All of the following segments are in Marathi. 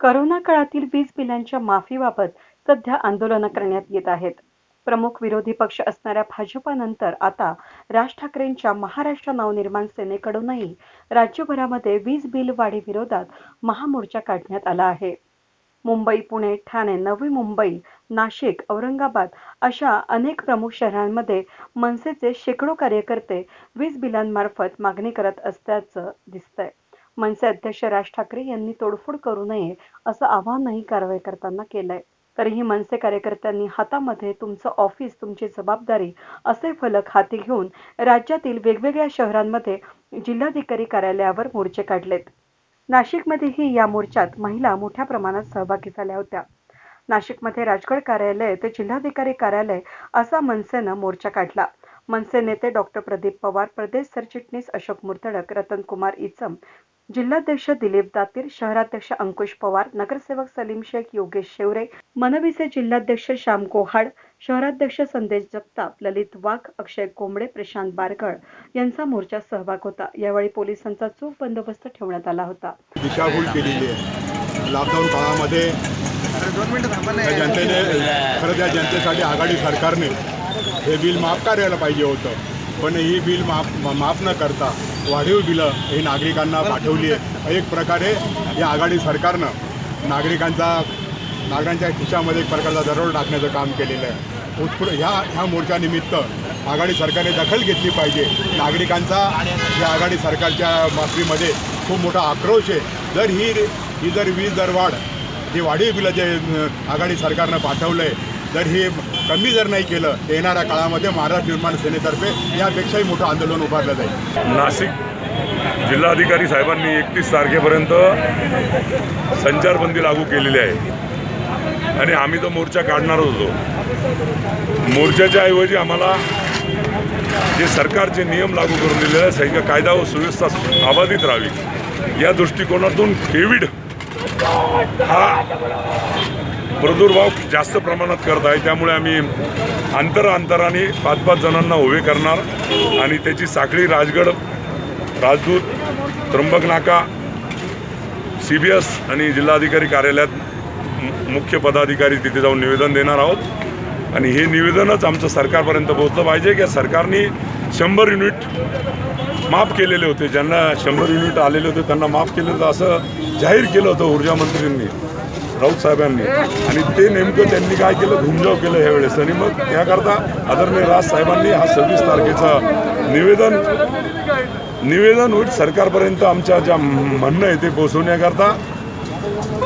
करोना काळातील वीज बिलांच्या माफीबाबत सध्या आंदोलनं करण्यात येत आहेत. प्रमुख विरोधी पक्ष असणाऱ्या भाजपानंतर आता राज ठाकरेंच्या महाराष्ट्र नवनिर्माण सेनेकडूनही राज्यभरामध्ये वीज बिल वाढीविरोधात महामोर्चा काढण्यात आला आहे. मुंबई पुणे ठाणे नवी मुंबई नाशिक औरंगाबाद अशा अनेक प्रमुख शहरांमध्ये मनसेचे शेकडो कार्यकर्ते वीज बिलांमार्फत मागणी करत असल्याचं दिसतंय. मनसे अध्यक्ष राज ठाकरे यांनी तोडफोड करू नये असं आवाहनही कारवाई करताना केलंय. तरीही मनसे कार्यकर्त्यांनी हातामध्ये तुमचं ऑफिस तुमची जबाबदारी असे फलक हाती घेऊन राज्यातील वेगवेगळ्या शहरांमध्ये जिल्हाधिकारी कार्यालयावर मोर्चे काढलेत. नाशिकमध्येही या मोर्चात महिला मोठ्या प्रमाणात सहभागी झाल्या होत्या. नाशिकमध्ये राजगड कार्यालय ते जिल्हाधिकारी कार्यालय असा मनसेनं मोर्चा काढला. मनसे नेते डॉक्टर प्रदीप पवार प्रदेश सरचिटणीस अशोक मुर्तडक रतन कुमार इचम जिल्हाध्यक्ष दिलीप दातीर शहराध्यक्ष अंकुश पवार नगरसेवक सलीम शेख योगेश शेवरे मनवीचे जिल्हाध्यक्ष श्याम कोहाड शहराध्यक्ष संदेश जगताप ललित वाघ अक्षय कोंबडे प्रशांत बारकळ यांचा मोर्चात सहभाग होता. यावेळी पोलिसांचा चोख बंदोबस्त ठेवण्यात आला होता. दिशाभूल केलेली आहे. लॉकडाऊन काळामध्ये जनतेने खरं त्या जनतेसाठी आघाडी सरकारने हे बिल माफ करायला पाहिजे होतं. पण ही बिल माफ माफ न करता वाढीव बिलं ही नागरिकांना पाठवली आहे. एक प्रकारे या आघाडी सरकारनं नागरिकांचा नागरिकांच्या खिशामध्ये एक प्रकारचा दरोड टाकण्याचं काम केलेलं आहे. उत्स्फूर्त ह्या ह्या मोर्चानिमित्त आघाडी सरकारने दखल घेतली पाहिजे. नागरिकांचा या आघाडी सरकारच्या बाबतीमध्ये खूप मोठा आक्रोश आहे. जर ही ही जर वीज दरवाढ जे वाढीव बिलं जे आघाडी सरकारनं पाठवलं आहे जर हे कमी जर नाही केलं तर येणाऱ्या काळामध्ये महाराष्ट्र निर्माण सेनेतर्फे यापेक्षाही मोठं आंदोलन उभारलं जाईल. नाशिक जिल्हाधिकारी साहेबांनी एकतीस तारखेपर्यंत संचारबंदी लागू केलेली आहे. आणि आम्ही तो मोर्चा काढणार होतो. मोर्चाच्या ऐवजी आम्हाला जे सरकारचे नियम लागू करून दिलेले आहेत सैन्य कायदा व सुव्यवस्था अबाधित राहावी या दृष्टिकोनातून केविड हा प्रादुर्भाव जास्त प्रमाणात करत आहे. त्यामुळे आम्ही अंतर अंतराने पाच पाच जणांना उभे करणार आणि त्याची साखळी राजगड राजदूत त्र्यंबक नाका सी बी एस आणि जिल्हाधिकारी कार्यालयात मु- मुख्य पदाधिकारी तिथे जाऊन निवेदन देणार आहोत. आणि हे निवेदनच आमचं सरकारपर्यंत पोहोचलं पाहिजे की सरकारने शंभर युनिट माफ केलेले होते. ज्यांना शंभर युनिट आलेले होते त्यांना माफ केले होतं. असं जाहीर केलं होतं ऊर्जा मंत्र्यांनी राऊत साहेबांनी. आणि ते नेमकं त्यांनी काय केलं? घुमजाव केलं ह्यावेळेस. आणि मग त्याकरता आदरणीय राज साहेबांनी हा सव्वीस तारखेचा निवेदन निवेदन होईल सरकारपर्यंत आमच्या ज्या म्हणणं आहे ते पोहोचवण्याकरता.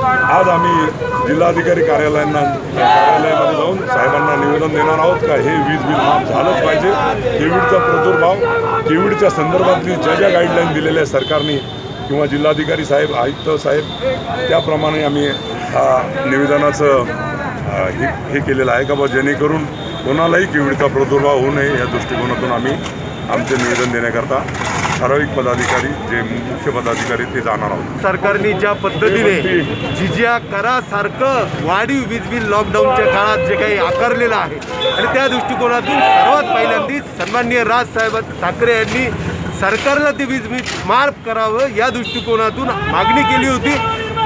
आज आम्ही जिल्हाधिकारी कार्यालयांना कार्यालयामध्ये जाऊन साहेबांना निवेदन देणार आहोत का? हे वीज बिल माफ झालंच पाहिजे. केविडचा प्रादुर्भाव केविडच्या संदर्भातली ज्या ज्या गाईडलाईन दिलेल्या आहे सरकारने किंवा जिल्हाधिकारी साहेब आयुक्त साहेब त्याप्रमाणे आम्ही हा निवेदनाचं हे हे केलेलं आहे का बा जेणेकरून कोणालाही कोविडचा प्रादुर्भाव होऊ नये या दृष्टिकोनातून आम्ही आमचे निवेदन देण्याकरता ठराविक पदाधिकारी जे मुख्य पदाधिकारी ते जाणार आहोत. सरकारने ज्या पद्धतीने जिजिया करासारखं वाढीव वीज बिल लॉकडाऊनच्या काळात जे काही आकारलेलं आहे आणि त्या दृष्टिकोनातून सर्वात पहिल्यांदाच सन्माननीय राजसाहेब ठाकरे यांनी सरकारला ते वीज बिल माफ करावं या दृष्टिकोनातून मागणी केली होती.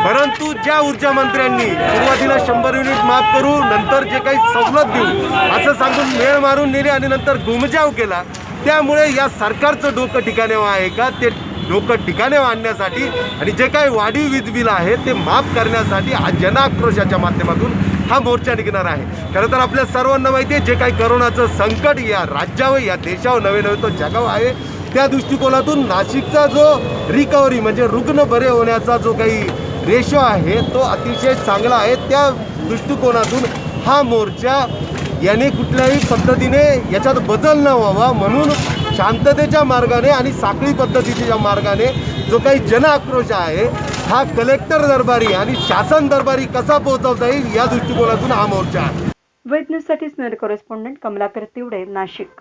परंतु ज्या ऊर्जा मंत्र्यांनी सुरुवातीला शंभर युनिट माफ करू नंतर जे काही सवलत देऊ असं सांगून मेळ मारून नेले आणि नंतर घुमजाव केला त्यामुळे या सरकारचं डोकं ठिकाणी आहे का? ते डोकं ठिकाणे आणण्यासाठी आणि जे काही वाढीव वीज बिल आहे ते माफ करण्यासाठी हा जनाक्रोशाच्या माध्यमातून हा मोर्चा निघणार आहे. खरं तर आपल्या सर्वांना माहिती आहे जे काही करोनाचं संकट या राज्यावर या देशावर नवे नवे तो जगाव आहे त्या दृष्टिकोनातून नाशिकचा जो रिकव्हरी म्हणजे रुग्ण बरे होण्याचा जो काही रेशो आहे तो अतिशय चांगला आहे. त्या दृष्टिकोनातून हा मोर्चा याने कुठल्याही पद्धतीने याच्यात बदल न व्हावा म्हणून शांततेच्या मार्गाने आणि साखळी पद्धतीच्या मार्गाने जो काही जन आक्रोश आहे हा कलेक्टर दरबारी आणि शासन दरबारी कसा पोहोचवता येईल या दृष्टिकोनातून हा मोर्चा आहे. वेद न्यूजसाठी सिनियर कॉरेस्पॉन्डंट कमलाकर तिवडे नाशिक.